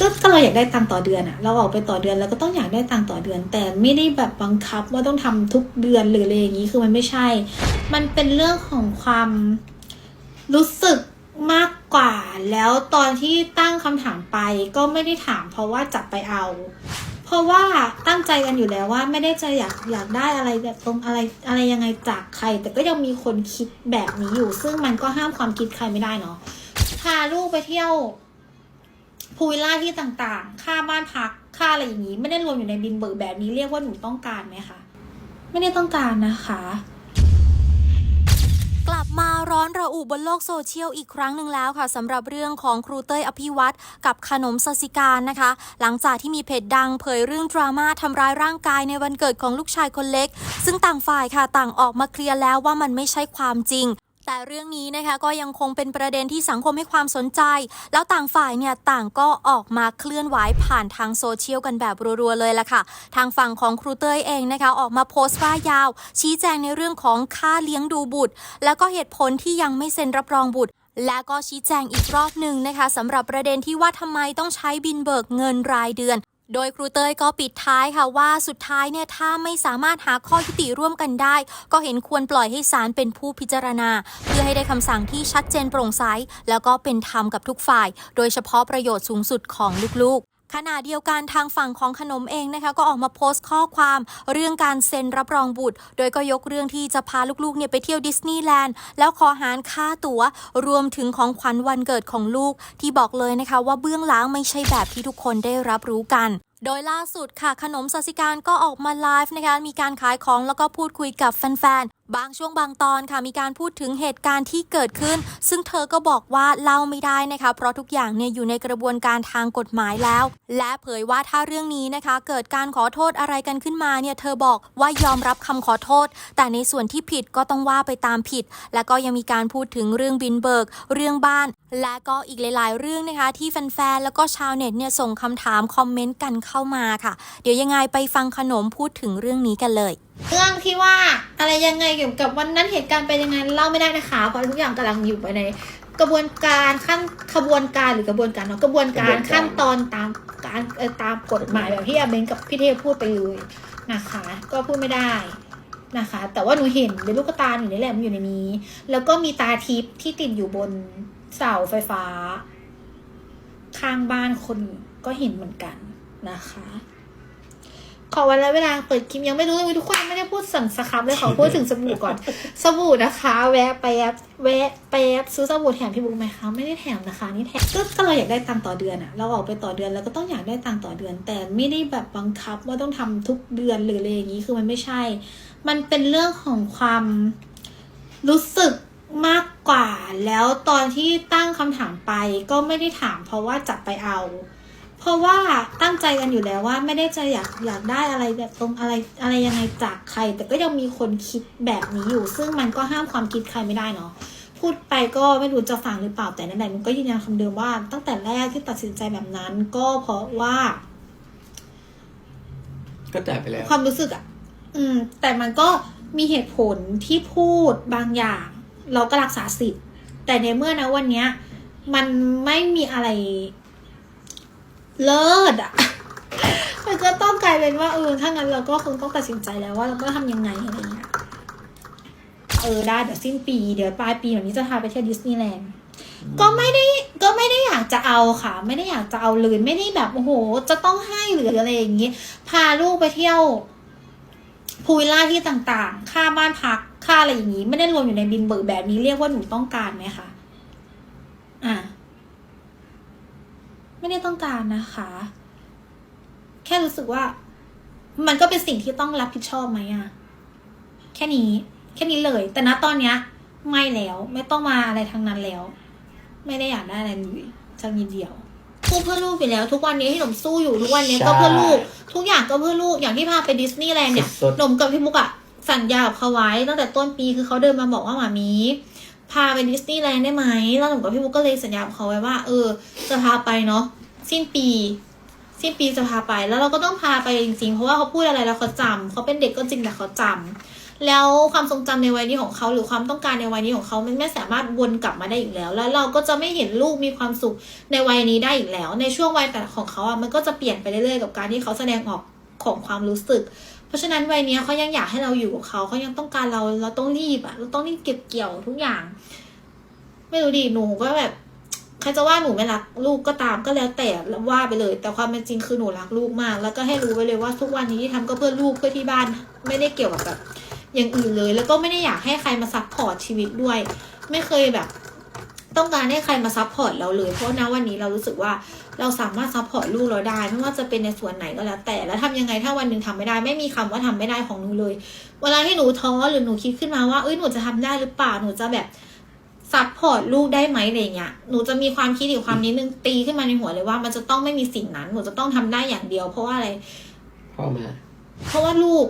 ก็ก็เราอยากได้ตังต่อเดือนอะเราออกไปต่อเดือนแล้วก็ต้องอยากได้ตังต่อเดือน แต่ไม่ได้แบบบังคับว่าต้องทำทุกเดือนหรืออะไรอย่างนี้คือมันไม่ใช่ มันเป็นเรื่องของความรู้สึกมากกว่า แล้วตอนที่ตั้งคำถามไปก็ไม่ได้ถาม เพราะว่าจับไปเอา เพราะว่าตั้งใจกันอยู่แล้วว่าไม่ได้จะอยากอยากได้อะไรแบบตรงอะไรอะไรยังไงจากใคร แต่ก็ยังมีคนคิดแบบนี้อยู่ ซึ่งมันก็ห้ามความคิดใครไม่ได้เนาะพาลูกไปเที่ยว พูวิลล่าที่ต่างๆ ค่าบ้านพัก ค่าอะไรอย่างนี้ ไม่ได้รวมอยู่ในบินเบิกแบบนี้เรียกว่าหนูต้องการไหมคะ ไม่ได้ต้องการนะคะ กลับมาร้อนระอุบนโลกโซเชียลอีกครั้งหนึ่งแล้วค่ะสำหรับเรื่องของครูเต้ยอภิวัตรกับขนมสสิการนะคะ หลังจากที่มีเพจดังเผยเรื่องดราม่าทำร้ายร่างกายในวันเกิดของลูกชายคนเล็ก ซึ่งต่างฝ่ายค่ะต่างออกมาเคลียร์แล้วว่ามันไม่ใช่ความจริง แต่เรื่องนี้นะคะก็ยังคงเป็นประเด็นที่สังคมให้ความสนใจ แล้วต่างฝ่ายเนี่ยต่างก็ออกมาเคลื่อนไหวผ่านทางโซเชียลกันแบบรัวๆเลยล่ะค่ะ ทางฝั่งของครูเต้ยเองนะคะออกมาโพสต์ว่ายาว ชี้แจงในเรื่องของค่าเลี้ยงดูบุตร แล้วก็เหตุผลที่ยังไม่เซ็นรับรองบุตรและก็ชี้แจงอีกรอบหนึ่งนะคะสำหรับประเด็นที่ว่าทำไมต้องใช้บินเบิกเงินรายเดือน โดยครูเต้ยก็ปิดท้ายค่ะว่าสุดท้ายเนี่ยถ้าไม่สามารถหาข้อยุติร่วมกันได้ ก็เห็นควรปล่อยให้ศาลเป็นผู้พิจารณา เพื่อให้ได้คำสั่งที่ชัดเจนโปร่งใสแล้วก็เป็นธรรมกับทุกฝ่าย โดยเฉพาะประโยชน์สูงสุดของลูกๆ ขณะเดียวกันทางฝั่งของขนมเองนะคะก็ออกมาโพสต์ข้อความ เรื่องการเซ็นรับรองบุตร โดยก็ยกเรื่องที่จะพาลูกๆเนี่ยไปเที่ยวดิสนีย์แลนด์แล้วขอหารค่าตั๋ว รวมถึงของขวัญวันเกิดของลูก ที่บอกเลยนะคะว่าเบื้องหลังไม่ใช่แบบที่ทุกคนได้รับรู้กันโดยล่าสุดค่ะ ขนมสสิการก็ออกมาไลฟ์นะคะ มีการขายของแล้วก็พูดคุยกับแฟน บางช่วงบางตอนค่ะมีการพูดถึงเหตุการณ์ที่เกิดขึ้น ซึ่งเธอก็บอกว่าเล่าไม่ได้นะคะเพราะทุกอย่างเนี่ยอยู่ในกระบวนการทางกฎหมายแล้ว และเผยว่าถ้าเรื่องนี้นะคะ เกิดการขอโทษอะไรกันขึ้นมาเนี่ยเธอบอกว่ายอมรับคำขอโทษ แต่ในส่วนที่ผิดก็ต้องว่าไปตามผิด และก็ยังมีการพูดถึงเรื่องบินเบิก เรื่องบ้าน และก็อีกหลาย ๆ เรื่องนะคะ ที่แฟนๆแล้วก็ชาวเน็ตเนี่ยส่งคำถามคอมเมนต์กันเข้ามาค่ะ เดี๋ยวยังไงไปฟังขนมพูดถึงเรื่องนี้กันเลยเรื่องที่ว่าอะไรยังไงเกี่ยวกับวันนั้นเหตุการณ์เป็นยังไงเล่าไม่ได้นะคะ เพราะทุกอย่างกำลังอยู่ไปในกระบวนการขั้นขบวนการหรือกระบวนการเนาะกระบวนการขั้นตอนตามการตามกฎหมายแบบที่อาเบนกับพี่เทพพูดไปเลยนะคะ ก็พูดไม่ได้นะคะ แต่ว่าหนูเห็นเป็นลูกตาอยู่ในแหลมอยู่ในนี้ แล้วก็มีตาทิพย์ที่ติดอยู่บนเสาไฟฟ้า ข้างบ้านคนก็เห็นเหมือนกันนะคะ ขอวันละเวลาเปิดคลิปยังไม่รู้เลยทุกคนยังไม่ได้พูดสั่งสครับเลยขอพูดถึงสบู่ก่อน สบู่นะคะ แวะไปแอบแวะไปแอบซื้อสบู่แถมพี่บุ๊กไหมคะไม่ได้แถมนะคะนี่แถมก็ก็เราอยากได้ตังค์ต่อเดือนอะเราออกไปต่อเดือนแล้วก็ต้องอยากได้ตังค์ต่อเดือน แต่ไม่ได้แบบบังคับว่าต้องทำทุกเดือนหรืออะไรอย่างนี้คือมันไม่ใช่ มันเป็นเรื่องของความรู้สึกมากกว่า แล้วตอนที่ตั้งคำถามไปก็ไม่ได้ถาม เพราะว่าจับไปเอา เพราะว่าตั้งใจกันอยู่แล้วว่าไม่ได้จะอยากอยากได้อะไรแบบตรงอะไรอะไรยังไงจากใคร แต่ก็ยังมีคนคิดแบบนี้อยู่ ซึ่งมันก็ห้ามความคิดใครไม่ได้เนาะพูดไปก็ไม่รู้จะฟังหรือเปล่าแต่นั่นแหละมันก็ยืนยันคำเดิมว่า ตั้งแต่แรกที่ตัดสินใจแบบนั้น ก็เพราะว่า ก็จ่ายไปแล้ว ความรู้สึกอะอืม แต่มันก็มีเหตุผลที่พูดบางอย่าง เราก็รักษาสิทธิ์แต่ในเมื่อนะวันเนี้ย มันไม่มีอะไร เลิศอะมันก็ต้องกลายเป็นว่าเออถ้างั้นเราก็คงต้องตัดสินใจแล้วว่าเราต้องทำยังไงอะไรเงี้ยเออได้เดี๋ยวสิ้นปีเดี๋ยวปลายปีแบบนี้จะพาไปเที่ยวดิสนีย์แลนด์ก็ไม่ได้ก็ไม่ได้อยากจะเอาค่ะ ไม่ได้อยากจะเอาเลยไม่ได้แบบโอ้โห จะต้องให้หรืออะไรอย่างนี้พาลูกไปเที่ยวพูลวิลล่าที่ต่างๆ ค่าบ้านพักค่าอะไรอย่างนี้ ไม่ได้รวมอยู่ในบินเบิกแบบนี้เรียกว่าหนูต้องการไหมคะอะ ไม่ได้ต้องการนะคะ แค่รู้สึกว่า มันก็เป็นสิ่งที่ต้องรับผิดชอบไหมอะแค่นี้ แค่นี้เลย แต่ณตอนเนี้ย ไม่แล้ว ไม่ต้องมาอะไรทั้งนั้นแล้ว ไม่ได้อยากได้อะไรเลยสักนิดเดียวสู้เพื่อลูกอยู่แล้ว ทุกวันนี้ที่หนมสู้อยู่ทุกวันนี้ก็เพื่อลูก ทุกอย่างก็เพื่อลูกอย่างที่พาไปดิสนีย์แลนด์เนี่ยสุดหนมกับพี่มุกอะสัญญากับเขาไว้ตั้งแต่ต้นปีคือเขาเดินมาบอกว่าหมามี พาไปดิสนีย์แลนด์ได้ไหมแล้วหนมกับพี่มุกก็เลยสัญญาเขาไว้ว่า เออ จะพาไปเนาะสิ้นปี สิ้นปีจะพาไป แล้วเราก็ต้องพาไปจริงๆ เพราะว่าเขาพูดอะไรแล้วเขาจำเขาเป็นเด็กก็จริงแต่เขาจำแล้วความทรงจำในวัยนี้ของเขาหรือความต้องการในวัยนี้ของเขามันไม่สามารถวนกลับมาได้อีกแล้ว แล้วเราก็จะไม่เห็นลูกมีความสุขในวัยนี้ได้อีกแล้ว ในช่วงวัยแต่ของเขาอะมันก็จะเปลี่ยนไปเรื่อยๆกับการที่เขาแสดงออกของความรู้สึก เพราะฉะนั้นวัยนี้เขายังอยากให้เราอยู่กับเขาเขายังต้องการเราเราต้องรีบอะเราต้องรีบเก็บเกี่ยวทุกอย่าง ไม่รู้ดิหนูก็แบบใครจะว่าหนูไม่รักลูกก็ตามก็แล้วแต่ว่าไปเลย แต่ความเป็นจริงคือหนูรักลูกมาก แล้วก็ให้รู้ไว้เลยว่าทุกวันนี้ที่ทำก็เพื่อลูกเพื่อที่บ้าน ไม่ได้เกี่ยวกับแบบอย่างอื่นเลย แล้วก็ไม่ได้อยากให้ใครมาซัพพอร์ตชีวิตด้วย ไม่เคยแบบ ต้องการให้ใครมาซัพพอร์ตเราเลย เพราะนะวันนี้เรารู้สึกว่าเราสามารถซัพพอร์ตลูกเราได้ ไม่ว่าจะเป็นในส่วนไหนก็แล้ว แต่แล้วทำยังไงถ้าวันหนึ่งทำไม่ได้ ไม่มีคำว่าทำไม่ได้ของหนูเลย เวลาที่หนูท้อหรือหนูคิดขึ้นมาว่าเอ้ยหนูจะทำได้หรือเปล่าหนูจะแบบซัพพอร์ตลูกได้ไหมอะไรเงี้ย หนูจะมีความคิดอยู่ความนิดนึงตีขึ้นมาในหัวเลยว่ามันจะต้องไม่มีสิ่งนั้น หนูจะต้องทำได้อย่างเดียว เพราะว่าอะไรพ่อมา เพราะว่าลูก